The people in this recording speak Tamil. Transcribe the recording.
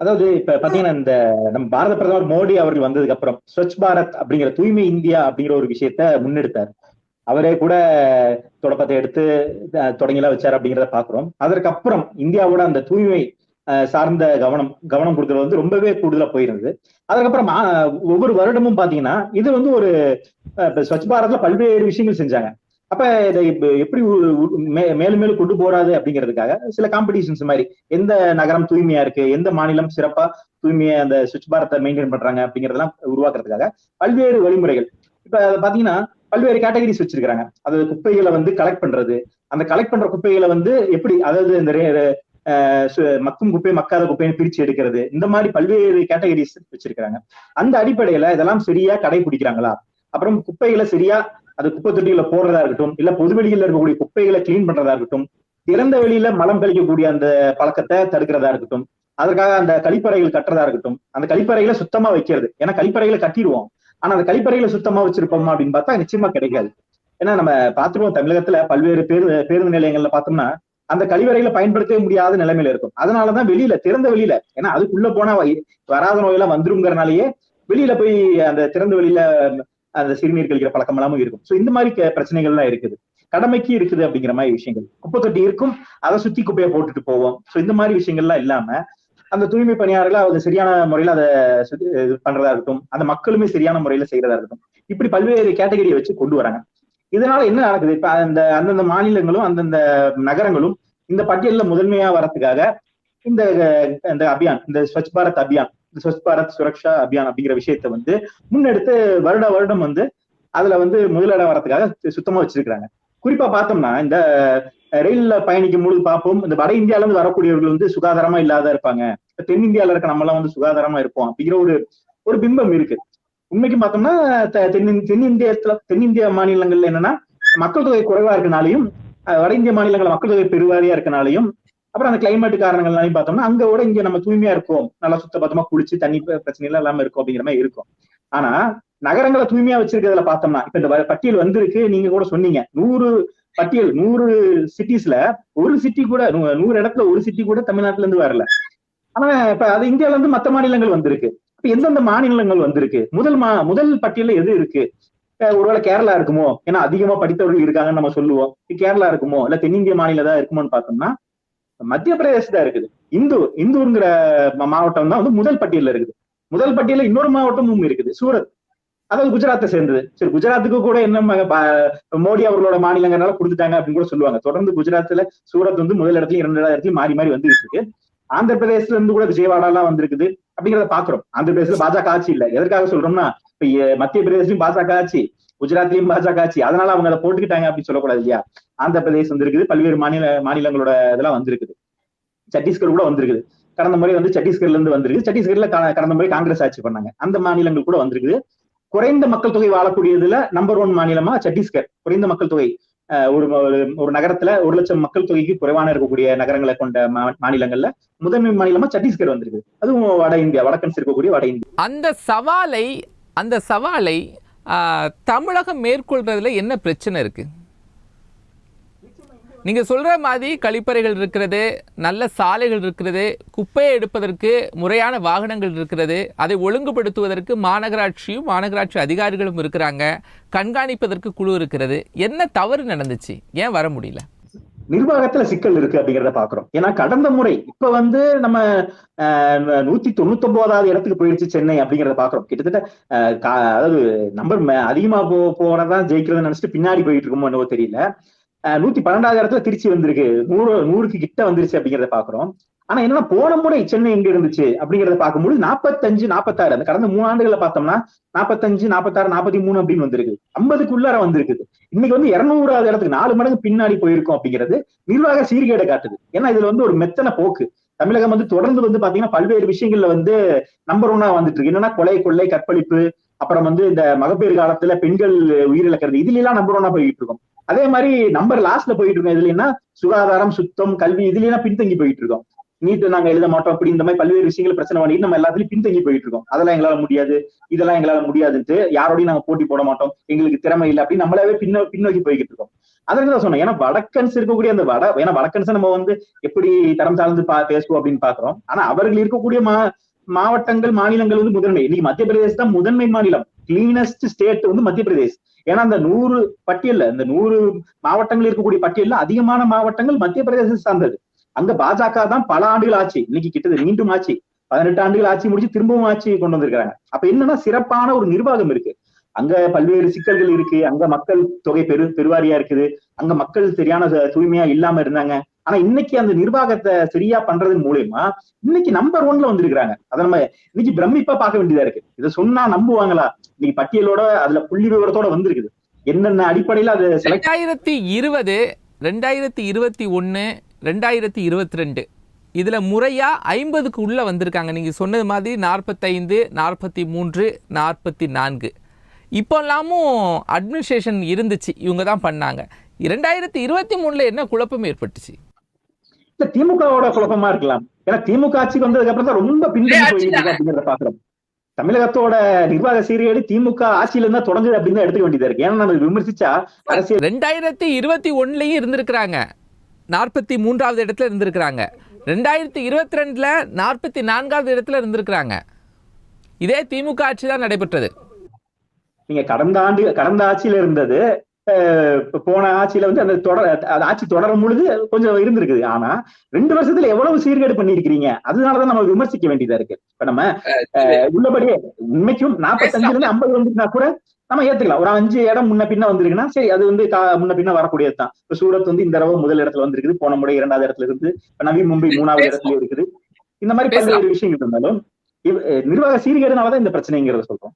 அதாவது இப்ப பாத்தீங்கன்னா இந்த நம்ம பாரத பிரதமர் மோடி அவர்கள் வந்ததுக்கு அப்புறம் ஸ்வச் பாரத் அப்படிங்கிற தூய்மை இந்தியா அப்படிங்கிற ஒரு விஷயத்த முன்னெடுத்தார். அவரே கூட தொடக்கத்தை எடுத்து தொடங்கிலாம் வச்சார் அப்படிங்கிறத பாக்குறோம். அதற்கப்புறம் இந்தியாவோட அந்த தூய்மை சார்ந்த கவனம் கவனம் கொடுக்கறது வந்து ரொம்பவே கூடுதலா போயிருந்தது. அதுக்கப்புறம் ஒவ்வொரு வருடமும் பாத்தீங்கன்னா இது வந்து ஒரு ஸ்வச் பாரத்ல பல்வேறு விஷயங்கள் செஞ்சாங்க. அப்ப இதை எப்படி மேலும் மேலும் கொண்டு போறாது அப்படிங்கிறதுக்காக சில காம்படிஷன்ஸ் மாதிரி எந்த நகரம் தூய்மையா இருக்கு எந்த மாநிலம் சிறப்பா தூய்மையா அந்த சுவிட்ச் பாரத்தை மெயின்டைன் பண்றாங்க அப்படிங்கறதெல்லாம் உருவாக்குறதுக்காக பல்வேறு வழிமுறைகள். இப்ப பாத்தீங்கன்னா பல்வேறு கேட்டகரிஸ் வச்சிருக்காங்க அதாவது குப்பைகளை வந்து கலெக்ட் பண்றது அந்த கலெக்ட் பண்ற குப்பைகளை வந்து எப்படி அதாவது இந்த மக்கும் குப்பை மக்காத குப்பைன்னு பிரிச்சு எடுக்கிறது இந்த மாதிரி பல்வேறு கேட்டகரிஸ் வச்சிருக்காங்க அந்த அடிப்படையில இதெல்லாம் சரியா கடைபிடிக்கிறாங்களா? அப்புறம் குப்பைகளை சரியா அது குப்பை தொட்டிகளை போடுறதா இருக்கட்டும் இல்ல பொதுவெளியில இருக்கக்கூடிய குப்பைகளை கிளீன் பண்றதா இருக்கட்டும் திறந்த வெளியில மலம் கழிக்கக்கூடிய அந்த பழக்கத்தை தடுக்கிறதா இருக்கட்டும் அதற்காக அந்த கழிப்பறைகள் கட்டுறதா இருக்கட்டும் அந்த கழிப்பறைகளை சுத்தமா வைக்கிறது. ஏன்னா கழிப்பறைகளை கட்டிடுவோம். ஆனா அந்த கழிப்பறைகளை சுத்தமா வச்சிருப்போமா அப்படின்னு பார்த்தா நிச்சயமா கிடைக்காது. ஏன்னா நம்ம பாத்துருவோம் தமிழகத்துல பல்வேறு பேருந்து பேருந்து நிலையங்கள்ல பார்த்தோம்னா அந்த கழிவறைகளை பயன்படுத்தவே முடியாத நிலைமையில இருக்கும். அதனாலதான் வெளியில திறந்த வெளியில ஏன்னா அதுக்குள்ள போனா வராத நோயெல்லாம் வந்துருங்கிறனாலயே வெளியில போய் அந்த திறந்த வெளியில அந்த சிறுநீர் கழிக்கிற பழக்கம் எல்லாமும் இருக்கும். சோ இந்த மாதிரி பிரச்சனைகள்லாம் இருக்குது. கடமைக்கு இருக்குது அப்படிங்கிற மாதிரி விஷயங்கள். குப்பை தொட்டி இருக்கும் அதை சுத்தி குப்பையை போட்டுட்டு போவோம். சோ இந்த மாதிரி விஷயங்கள்லாம் இல்லாம அந்த தூய்மை பணியாளர்கள் அது சரியான முறையில அதை பண்றதா இருக்கட்டும் அந்த மக்களுமே சரியான முறையில செய்யறதா இருக்கட்டும் இப்படி பல்வேறு கேட்டகரியை வச்சு கொண்டு வராங்க. இதனால என்ன நடக்குது? இப்ப அந்த அந்தந்த மாநிலங்களும் அந்தந்த நகரங்களும் இந்த பட்டியல்ல முதன்மையா வரத்துக்காக இந்த இந்த அபியான் இந்த ஸ்வச் பாரத் அபியான் ஸ்வச் பாரத் சுரக்ஷா அபியான் அப்படிங்கிற விஷயத்த வந்து முன்னெடுத்து வருட வருடம் வந்து அதுல வந்து முதலிடம் வரதுக்காக சுத்தமா வச்சிருக்கிறாங்க. குறிப்பா பார்த்தோம்னா இந்த ரயில்ல பயணிக்கும் பொழுது பார்ப்போம் இந்த வட இந்தியால இருந்து வரக்கூடியவர்கள் வந்து சுகாதாரமா இல்லாத இருப்பாங்க. தென்னிந்தியால இருக்க நம்ம எல்லாம் வந்து சுகாதாரமா இருப்போம் அப்படிங்கிற ஒரு ஒரு பிம்பம் இருக்கு. உண்மைக்கு பார்த்தோம்னா தென்னின் தென்னிந்தியத்துல தென்னிந்திய மாநிலங்கள்ல என்னன்னா மக்கள் தொகை குறைவா இருக்கனாலையும் வட இந்திய மாநிலங்கள மக்கள் தொகை பெருவாரியா இருக்கனாலையும் அப்புறம் அந்த கிளைமேட் காரணங்கள்லாம் பார்த்தோம்னா அங்க விட இங்க நம்ம தூய்மையா இருக்கும் நல்லா சுத்த பத்தமா குளிச்சு தண்ணி பிரச்சனை எல்லாம் இல்லாம இருக்கும் அப்படிங்கிற மாதிரி இருக்கும். ஆனா நகரங்களை தூய்மையா வச்சிருக்கிறதுல பார்த்தோம்னா இப்ப இந்த பட்டியல் வந்திருக்கு நீங்க கூட சொன்னீங்க. நூறு பட்டியல் நூறு சிட்டிஸ்ல ஒரு சிட்டி கூட நூறு இடத்துல ஒரு சிட்டி கூட தமிழ்நாட்டுல இருந்து வரல. ஆனா இப்ப அது இந்தியால இருந்து மத்த மாநிலங்கள் வந்திருக்கு. இப்ப எந்தெந்த மாநிலங்கள் வந்திருக்கு? முதல் மா முதல் பட்டியல எது இருக்கு? ஒருவேளை கேரளா இருக்குமோ? ஏன்னா அதிகமா படித்தவர்கள் இருக்காங்கன்னு நம்ம சொல்லுவோம். கேரளா இருக்குமோ? இல்ல தென்னிந்திய மாநிலம் தான் இருக்குமோன்னு பார்த்தோம்னா மத்திய பிரதேச தான் இருக்குது இந்தூர் இந்தூருங்கிற மாவட்டம் தான் வந்து முதல் பட்டியல்ல இருக்குது. முதல் பட்டியல இன்னொரு மாவட்டமும் இருக்குது சூரத். அதாவது குஜராத்தை சேர்ந்தது. சரி குஜராத்துக்கு கூட என்ன மோடி அவர்களோட மாநிலங்களால கொடுத்துட்டாங்க அப்படின்னு கூட சொல்லுவாங்க. தொடர்ந்து குஜராத்ல சூரத் வந்து முதல் இடத்துல இரண்டாவது இடத்துலயும் மாறி மாறி வந்துட்டு இருக்கு. ஆந்திர பிரதேசத்துல இருந்து கூட விஜயவாடா எல்லாம் வந்திருக்குது அப்படிங்கிறத பாக்குறோம். ஆந்திர பிரதேசத்துல பாஜக ஆட்சி இல்ல. எதற்காக சொல்றோம்னா இப்ப மத்திய பிரதேசம் பாஜக ஆட்சி. குஜராத்லயும் பாஜக ஆட்சி அதனால அவங்க அதை போட்டுக்கிட்டாங்க அப்படின்னு சொல்லக்கூடாது இல்லையா? ஆந்திர பிரதேசம் வந்திருக்குது பல்வேறு மாநில மாநிலங்களோட இதெல்லாம் வந்திருக்குது. சத்தீஸ்கர் கூட வந்திருக்குது. கடந்த முறை வந்து சத்தீஸ்கர்ல இருந்து வந்திருக்கு சத்தீஸ்கர்ல கடந்த முறை காங்கிரஸ் ஆட்சி பண்ணாங்க. அந்த மாநிலங்கள் கூட வந்திருக்குது. குறைந்த மக்கள் தொகை வாழக்கூடியதுல நம்பர் ஒன் மாநிலமா சத்தீஸ்கர் குறைந்த மக்கள் தொகை ஒரு ஒரு நகரத்துல ஒரு லட்சம் மக்கள் தொகைக்கு குறைவான இருக்கக்கூடிய நகரங்களை கொண்ட மாநிலங்கள்ல முதன்மை மாநிலமா சத்தீஸ்கர் வந்திருக்கு அதுவும் வட இந்தியா வடக்கன்ஸ் இருக்கக்கூடிய வட இந்தியா. அந்த சவாலை அந்த சவாலை தமிழகம் மேற்கொள்கிறதுல என்ன பிரச்சனை இருக்குது நீங்கள் சொல்கிற மாதிரி கழிப்பறைகள் இருக்கிறது நல்ல சாலைகள் இருக்கிறது குப்பையை எடுப்பதற்கு முறையான வாகனங்கள் இருக்கிறது அதை ஒழுங்குபடுத்துவதற்கு மாநகராட்சியும் மாநகராட்சி அதிகாரிகளும் இருக்கிறாங்க. கண்காணிப்பதற்கு குழு இருக்கிறது. என்ன தவறு நடந்துச்சு? ஏன் வர முடியல? நிர்வாகத்துல சிக்கல் இருக்கு அப்படிங்கிறத பாக்குறோம். ஏன்னா கடந்த முறை இப்ப வந்து நம்ம நூத்தி தொண்ணூத்தி ஒன்பதாவது இடத்துக்கு போயிடுச்சு சென்னை அப்படிங்கறத பாக்குறோம். கிட்டத்தட்ட அதாவது நம்பர் அதிகமா போ போறதான் ஜெயிக்கிறதுன்னு நினைச்சிட்டு பின்னாடி போயிட்டு இருக்கோமோ என்னவோ தெரியல. நூத்தி பன்னெண்டாவது இடத்துல திருச்சி வந்திருக்கு. நூறு நூறுக்கு கிட்ட வந்துருச்சு அப்படிங்கிறத பாக்குறோம். ஆனா என்னன்னா போன முறை சென்னை எங்க இருந்துச்சு அப்படிங்கறத பார்க்கும்போது நாற்பத்தஞ்சு நாற்பத்தாறு அந்த கடந்த மூணு ஆண்டுகளை பார்த்தோம்னா நாற்பத்தஞ்சு நாற்பத்தாறு நாற்பத்தி மூணு அப்படின்னு வந்திருக்கு. ஐம்பதுக்குள்ளார வந்திருக்குது. இன்னைக்கு வந்து இருநூறாவது இடத்துக்கு நாலு மடங்கு பின்னாடி போயிருக்கும் அப்படிங்கிறது நிர்வாக சீர்கேடை காட்டுது. ஏன்னா இதுல வந்து ஒரு மெத்தன போக்கு. தமிழகம் வந்து தொடர்ந்து வந்து பாத்தீங்கன்னா பல்வேறு விஷயங்கள்ல வந்து நம்பர் ஒன்னா வந்துட்டு இருக்கு. என்னன்னா கொலை கொள்ளை கற்பழிப்பு அப்புறம் வந்து இந்த மகப்பேறு காலத்துல பெண்கள் உயிரிழக்கிறது இதுல எல்லாம் நம்பர் ஒன்னா போயிட்டு இருக்கோம். அதே மாதிரி நம்பர் லாஸ்ட்ல போயிட்டு இருக்கோம் இதுல என்ன? சுகாதாரம் சுத்தம் கல்வி இதுல எல்லாம் பின்தங்கி போயிட்டு இருக்கோம். நீட் நாங்க எழுத மாட்டோம் அப்படி இந்த மாதிரி பல்வேறு விஷயங்கள் பிரச்சனை பண்ணி நம்ம எல்லாத்துலயும் பின்தங்கி போயிட்டு இருக்கோம். அதெல்லாம் எங்களால முடியாது. இதெல்லாம் எங்களால முடியாதுன்ட்டு யாரோடையும் நாங்க போட்டி போட மாட்டோம். எங்களுக்கு திறமை இல்லை அப்படின்னு நம்மளாவே பின்ன பின்னோக்கி போய்கிட்டு இருக்கோம். அதற்கு தான் சொன்னேன். ஏன்னா வடக்கன்ஸ் இருக்கக்கூடிய அந்த வட ஏன்னா வடக்கன்ஸ் நம்ம வந்து எப்படி தரம் சார்ந்து பா பேசுவோம் அப்படின்னு பாக்குறோம் ஆனா அவர்கள் இருக்கக்கூடிய மா மாவட்டங்கள் மாநிலங்கள் வந்து முதன்மை. இன்னைக்கு மத்திய பிரதேசம் தான் முதன்மை மாநிலம். கிளீனஸ்ட் ஸ்டேட் வந்து மத்திய பிரதேஷ். ஏன்னா அந்த நூறு பட்டியல்ல இந்த நூறு மாவட்டங்கள் இருக்கக்கூடிய பட்டியல்ல அதிகமான மாவட்டங்கள் மத்திய பிரதேசம் சார்ந்தது. அங்க பாஜக தான் பல ஆண்டுகள் ஆட்சி இன்னைக்கு கிட்டத்தட்ட மீண்டும் ஆட்சி பதினெட்டு ஆண்டுகள் ஆட்சி முடிச்சு திரும்பவும் ஆட்சி கொண்டு வந்திருக்காங்க அப்ப என்னன்னா சிறப்பான ஒரு நிர்வாகம் இருக்கு. அங்க பல்வேறு சிக்கல்கள் இருக்கு. அங்க மக்கள் தொகை பெரு பெருவாரியா இருக்குது. அங்க மக்கள் சரியான தூய்மையா இல்லாம இருந்தாங்க. ஆனா இன்னைக்கு அந்த நிர்வாகத்தை சரியா பண்றதன் மூலியமா இன்னைக்கு நம்பர் ஒன்ல வந்திருக்கிறாங்க. அதை நம்ம இன்னைக்கு பிரமிப்பா பார்க்க வேண்டியதா இருக்கு. இதை சொன்னா நம்புவாங்களா? இன்னைக்கு பட்டியலோட அதுல புள்ளி விவரத்தோட வந்திருக்குது. என்னென்ன அடிப்படையில அது ரெண்டாயிரத்தி இருபது ரெண்டாயிரத்தி இருபத்தி ஒன்னு ரெண்டாயிரத்தி இருபத்தி ரெண்டு. இதில் முறையாக ஐம்பதுக்கு உள்ளே வந்திருக்காங்க. நீங்கள் சொன்னது மாதிரி நாற்பத்தைந்து நாற்பத்தி மூன்று நாற்பத்தி நான்கு. இப்போல்லாமும் அட்மினிஸ்ட்ரேஷன் இருந்துச்சு. இவங்க தான் பண்ணாங்க. இரண்டாயிரத்தி இருபத்தி மூணில் என்ன குழப்பம் ஏற்பட்டுச்சு? இல்ல திமுகவோட குழப்பமா இருக்கலாம். ஏன்னா திமுக ஆட்சிக்கு வந்ததுக்கு அப்புறம் தான் ரொம்ப அப்படிங்கறத பாக்குறோம். தமிழகத்தோட நிர்வாக சீர்கேடு திமுக ஆட்சியில இருந்தா தொடங்குது அப்படின்னு எடுத்துக்க வேண்டியதா இருக்கு. ஏன்னா நம்ம விமர்சிச்சா அரசியல் ரெண்டாயிரத்தி இருபத்தி ஒன்றுலையும் இருந்திருக்கிறாங்க. நாற்பத்தி மூன்றாவது இடத்துல இருந்திருக்கிறாங்க. ரெண்டாயிரத்தி இருபத்தி ரெண்டில் நாற்பத்தி நான்காவது இடத்துல இருந்திருக்கிறாங்க. இதே திமுக ஆட்சி தான் நடைபெற்றது. நீங்க கடந்த ஆண்டு கடந்த ஆட்சியில இருந்தது போன ஆட்சியில வந்து அந்த தொடர் அந்த ஆட்சி தொடரும் பொழுது கொஞ்சம் இருந்திருக்குது. ஆனா ரெண்டு வருஷத்துல எவ்வளவு சீர்கேடு பண்ணிருக்கீங்க அதனாலதான் நம்ம விமர்சிக்க வேண்டியதா இருக்கு. இப்ப நம்ம அஹ், உள்ளபடியே உண்மைக்கும் நாற்பத்தஞ்சுல இருந்து ஐம்பது வந்துச்சுன்னா கூட நம்ம ஏத்துக்கலாம் ஒரு அஞ்சு இடம் முன்ன பின்ன வந்திருக்குன்னா சரி அது வந்து முன்ன பின்ன வரக்கூடியதுதான் இப்ப சூரத் வந்து இந்த தடவை முதல் இடத்துல வந்திருக்குது. போன முறை இரண்டாவது இடத்துல இருந்து இப்ப நவி மும்பை மூணாவது இடத்துல இருக்குது. இந்த மாதிரி. பல்வேறு விஷயங்கள் இருந்தாலும் நிர்வாக சீர்கேடுனாலதான் இந்த பிரச்சனைங்கிறத சொல்றோம்.